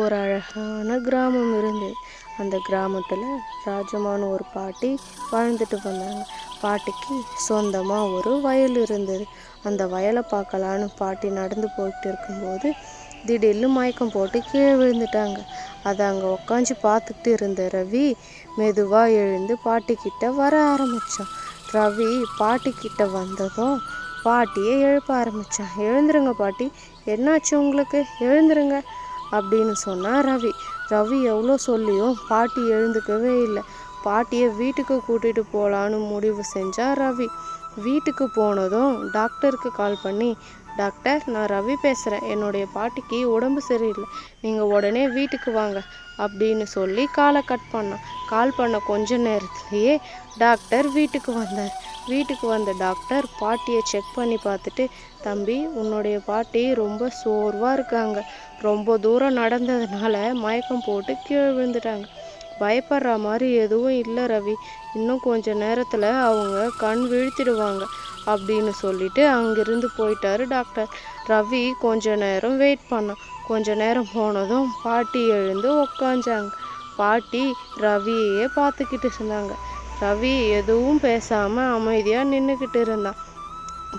ஒரு அழகான கிராமம் இருந்தது. அந்த கிராமத்தில் ராஜமான ஒரு பாட்டி வாழ்ந்துட்டு வந்தாங்க. பாட்டிக்கு சொந்தமாக ஒரு வயல் இருந்தது. அந்த வயலை பார்க்கலான்னு பாட்டி நடந்து போயிட்டு இருக்கும்போது திடீர்னு மயக்கம் போட்டு கீழே விழுந்துட்டாங்க. அதை அங்கே உக்காஞ்சி பார்த்துட்டு இருந்த ரவி மெதுவாக எழுந்து பாட்டிக்கிட்ட வர ஆரம்பித்தான் ரவி பாட்டிக்கிட்ட வந்ததும் பாட்டியை எழுப்ப ஆரம்பித்தான் எழுந்துருங்க பாட்டி. என்னாச்சு உங்களுக்கு? எழுந்துருங்க. அப்படின்னு சொன்னா ரவி ரவி எவ்வளோ சொல்லியும் பாட்டி எழுந்துக்கவே இல்லை. பாட்டியை வீட்டுக்கு கூட்டிட்டு போகலான்னு முடிவு செஞ்சா ரவி. வீட்டுக்கு போனதும் டாக்டருக்கு கால் பண்ணி டாக்டர் நான் ரவி பேசுகிறேன் என்னுடைய பாட்டிக்கு உடம்பு சரியில்லை. நீங்கள் உடனே வீட்டுக்கு வாங்க அப்படின்னு சொல்லி காலை கட் பண்ணான். கால் பண்ண கொஞ்ச நேரத்துலேயே டாக்டர் வீட்டுக்கு வந்தார். வீட்டுக்கு வந்த டாக்டர் பாட்டியை செக் பண்ணி பார்த்துட்டு தம்பி உன்னுடைய பாட்டி ரொம்ப சோர்வாக இருக்காங்க. ரொம்ப தூரம் நடந்ததுனால மயக்கம் போட்டு கீழே விழுந்துட்டாங்க. பயப்படுற மாதிரி எதுவும் இல்லை ரவி. இன்னும் கொஞ்ச நேரத்தில் அவங்க கண் விழுத்திடுவாங்க அப்படின்னு சொல்லிட்டு அங்கிருந்து போயிட்டாரு டாக்டர். ரவி கொஞ்ச நேரம் வெயிட் பண்ணான். கொஞ்ச நேரம் போனதும் பாட்டி எழுந்து உக்காஞ்சாங்க. பாட்டி ரவியையே பார்த்துக்கிட்டு இருந்தாங்க. ரவி எதுவும் பேசாமல் அமைதியாக நின்றுக்கிட்டு இருந்தான்.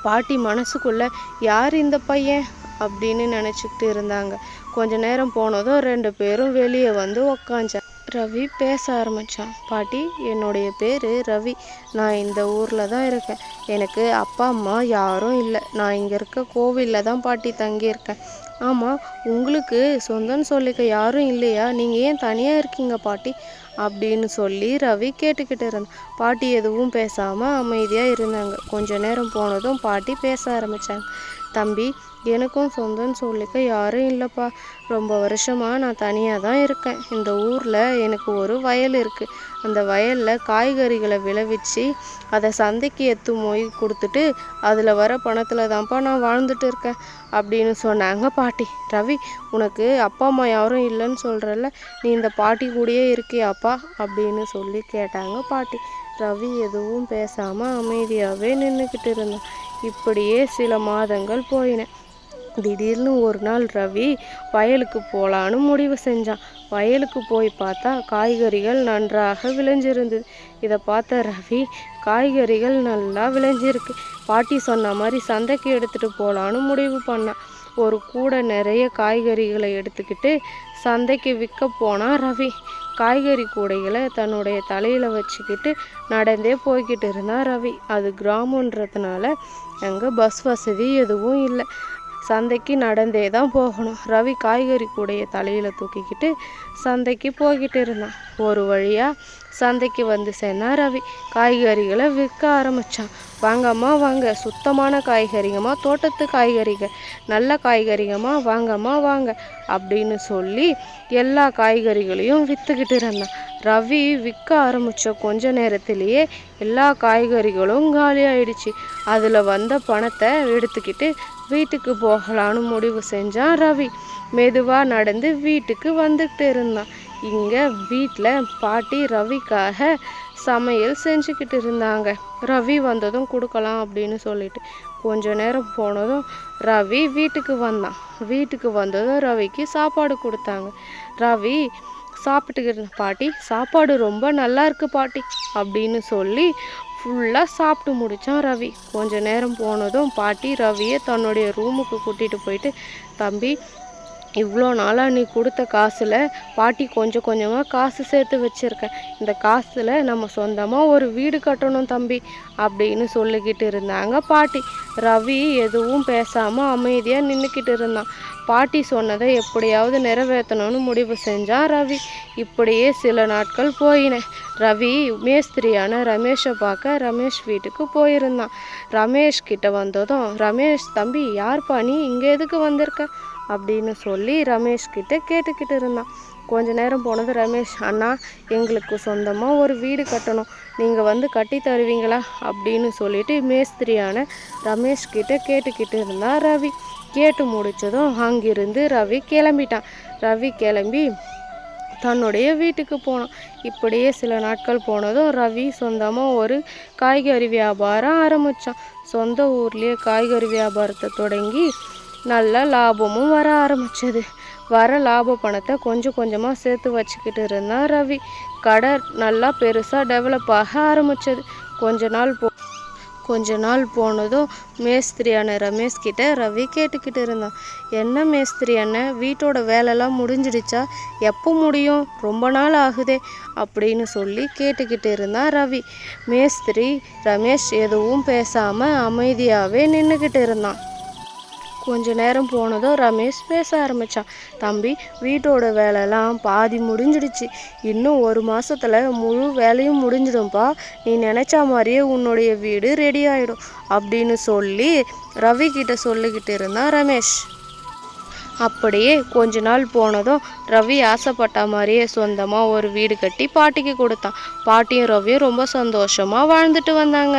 பாட்டி மனசுக்குள்ள யார் இந்த பையன்? அப்படின்னு நினச்சிக்கிட்டு இருந்தாங்க. கொஞ்ச நேரம் போனதும் ரெண்டு பேரும் வெளியே வந்து உக்காஞ்சாங்க ரவி பேச ஆரம்பித்தான் பாட்டி என்னுடைய பேர் ரவி. நான் இந்த ஊரில் தான் இருக்கேன். எனக்கு அப்பா அம்மா யாரும் இல்லை. நான் இங்கே இருக்க கோவிலில் தான் பாட்டி தங்கியிருக்கேன். ஆமாம் உங்களுக்கு சொந்தம்னு சொல்லிக்க யாரும் இல்லையா? நீங்கள் ஏன் தனியாக இருக்கீங்க பாட்டி? அப்படின்னு சொல்லி ரவி கேட்டுக்கிட்டு இருந்தான். பாட்டி எதுவும் பேசாமல் அமைதியாக இருந்தாங்க. கொஞ்ச நேரம் போனதும் பாட்டி பேச ஆரம்பித்தாங்க தம்பி எனக்கும் சொந்தம்னு சொல்லிக்க யாரும் இல்லைப்பா. ரொம்ப வருஷமாக நான் தனியாக தான் இருக்கேன். இந்த ஊரில் எனக்கு ஒரு வயல் இருக்குது அந்த வயலில் காய்கறிகளை விளைவிச்சு அதை சந்தைக்கு எத்து போய் கொடுத்துட்டு அதில் வர பணத்தில் தான்ப்பா நான் வாழ்ந்துட்டு இருக்கேன் அப்படின்னு சொன்னாங்க பாட்டி. ரவி உனக்கு அப்பா அம்மா யாரும் இல்லைன்னு சொல்கிறல்ல நீ இந்த பாட்டி கூடயே இருக்கியாப்பா அப்படின்னு சொல்லி கேட்டாங்க பாட்டி. ரவி எதுவும் பேசாமல் அமைதியாகவே நின்றுக்கிட்டு இருந்தான். இப்படியே சில மாதங்கள் போயின. திடீர்னு ஒரு நாள் ரவி வயலுக்கு போகலான்னு முடிவு செஞ்சான். வயலுக்கு போய் பார்த்தா காய்கறிகள் நன்றாக விளைஞ்சிருந்தது. இதை பார்த்த ரவி காய்கறிகள் நல்லா விளைஞ்சிருக்கு. பாட்டி சொன்ன மாதிரி சந்தைக்கு எடுத்துகிட்டு போகலான்னு முடிவு பண்ணான். ஒரு கூடை நிறைய காய்கறிகளை எடுத்துக்கிட்டு சந்தைக்கு விற்க போனான் ரவி. காய்கறி கூடைகளை தன்னுடைய தலையில் வச்சுக்கிட்டு நடந்தே போய்கிட்டு இருந்தான் ரவி. அது கிராமன்றதுனால அங்கே பஸ் வசதி எதுவும் இல்லை. சந்தைக்கு நடந்தே தான் போகணும். ரவி காய்கறி கூடைய தலையில் தூக்கிக்கிட்டு சந்தைக்கு போய்கிட்டு இருந்தான். ஒரு வழியாக சந்தைக்கு வந்து சேர்ந்தான் ரவி. காய்கறிகளை விற்க ஆரம்பித்தான் வாங்கம்மா வாங்க. சுத்தமான காய்கறிங்கம்மா தோட்டத்து காய்கறிங்க நல்ல காய்கறிங்கம்மா வாங்கம்மா வாங்க. அப்படின்னு சொல்லி எல்லா காய்கறிகளையும் விற்றுக்கிட்டு இருந்தான். ரவி விற்க ஆரம்பித்த கொஞ்ச நேரத்திலேயே எல்லா காய்கறிகளும் காலி ஆயிடுச்சு அதில் வந்த பணத்தை எடுத்துக்கிட்டு வீட்டுக்கு போகலான்னு முடிவு செஞ்சான் ரவி. மெதுவாக நடந்து வீட்டுக்கு வந்துட்டு இருந்தான். இங்கே வீட்டில் பாட்டி ரவிக்காக சமையல் செஞ்சுக்கிட்டு இருந்தாங்க. ரவி வந்ததும் கொடுக்கலாம் அப்படின்னு சொல்லிட்டு. கொஞ்ச நேரம் போனதும் ரவி வீட்டுக்கு வந்தான். வீட்டுக்கு வந்ததும் ரவிக்கு சாப்பாடு கொடுத்தாங்க. ரவி சாப்பிட்டுக்கிட்டு பாட்டி சாப்பாடு ரொம்ப நல்லா இருக்கு பாட்டி அப்படின்னு சொல்லி ஃபுல்லாக சாப்பிட்டு முடித்தான் ரவி. கொஞ்ச நேரம் போனதும் பாட்டி ரவியை தன்னுடைய ரூமுக்கு கூட்டிகிட்டு போயிட்டு தம்பி இவ்வளோ நாளாக நீ கொடுத்த காசில் பாட்டி கொஞ்சம் கொஞ்சமாக காசு சேர்த்து வச்சுருக்கேன் இந்த காசில் நம்ம சொந்தமாக ஒரு வீடு கட்டணும் தம்பி அப்படின்னு சொல்லிக்கிட்டு இருந்தாங்க பாட்டி. ரவி எதுவும் பேசாமல் அமைதியாக நின்றுக்கிட்டு இருந்தான். பாட்டி சொன்னதை எப்படியாவது நிறைவேற்றணும்னு முடிவு செஞ்சான் ரவி. இப்படியே சில நாட்கள் போயின. ரவி மேஸ்திரியான ரமேஷை பார்க்க ரமேஷ் வீட்டுக்கு போயிருந்தான். ரமேஷ் கிட்ட வந்ததும் ரமேஷ் தம்பி யார்ப்பா நீ இங்கே எதுக்கு வந்திருக்க? அப்படின்னு சொல்லி ரமேஷ்கிட்ட கேட்டுக்கிட்டு இருந்தான். கொஞ்ச நேரம் போனது ரமேஷ் அண்ணா எங்களுக்கு சொந்தமாக ஒரு வீடு கட்டணும். நீங்கள் வந்து கட்டி தருவீங்களா? அப்படின்னு சொல்லிட்டு மேஸ்திரியான ரமேஷ்கிட்ட கேட்டுக்கிட்டு இருந்தான் ரவி. கேட்டு முடிச்சதும் அங்கிருந்து ரவி கிளம்பிட்டான். ரவி கிளம்பி தன்னுடைய வீட்டுக்கு போனான். இப்படியே சில நாட்கள் போனதும் ரவி சொந்தமாக ஒரு காய்கறி வியாபாரம் ஆரம்பித்தான் சொந்த ஊர்லேயே காய்கறி வியாபாரத்தை தொடங்கி நல்ல லாபமும் வர ஆரம்பிச்சது. வர லாப பணத்தை கொஞ்சம் கொஞ்சமாக சேர்த்து வச்சுக்கிட்டு இருந்தான் ரவி. கடை நல்லா பெருசாக டெவலப் ஆக ஆரம்பிச்சது. கொஞ்ச நாள் போ கொஞ்ச நாள் போனதும் மேஸ்திரி அண்ணன் ரமேஷ் கிட்ட ரவி கேட்டுக்கிட்டு இருந்தான். என்ன மேஸ்திரி அண்ணன் வீட்டோட வேலைலாம் முடிஞ்சிடுச்சா? எப்போ முடியும்? ரொம்ப நாள் ஆகுதே அப்படின்னு சொல்லி கேட்டுக்கிட்டு இருந்தான் ரவி. மேஸ்திரி ரமேஷ் எதுவும் பேசாமல் அமைதியாகவே நின்றுக்கிட்டு இருந்தான். கொஞ்ச நேரம் போனதும் ரமேஷ் பேச ஆரம்பிச்சான். தம்பி வீட்டோட வேலைலாம் பாதி முடிஞ்சிடுச்சு. இன்னும் ஒரு மாதத்தில் முழு வேலையும் முடிஞ்சிடும்பா. நீ நினச்சா மாதிரியே உன்னுடைய வீடு ரெடி ஆகிடும் அப்படின்னு சொல்லி ரவி கிட்ட சொல்லிக்கிட்டு இருந்தான் ரமேஷ். அப்படியே கொஞ்ச நாள் போனதும் ரவி ஆசைப்பட்ட மாதிரியே சொந்தமாக ஒரு வீடு கட்டி பாட்டிக்கு கொடுத்தான். பாட்டியும் ரவியும் ரொம்ப சந்தோஷமாக வாழ்ந்துட்டு வந்தாங்க.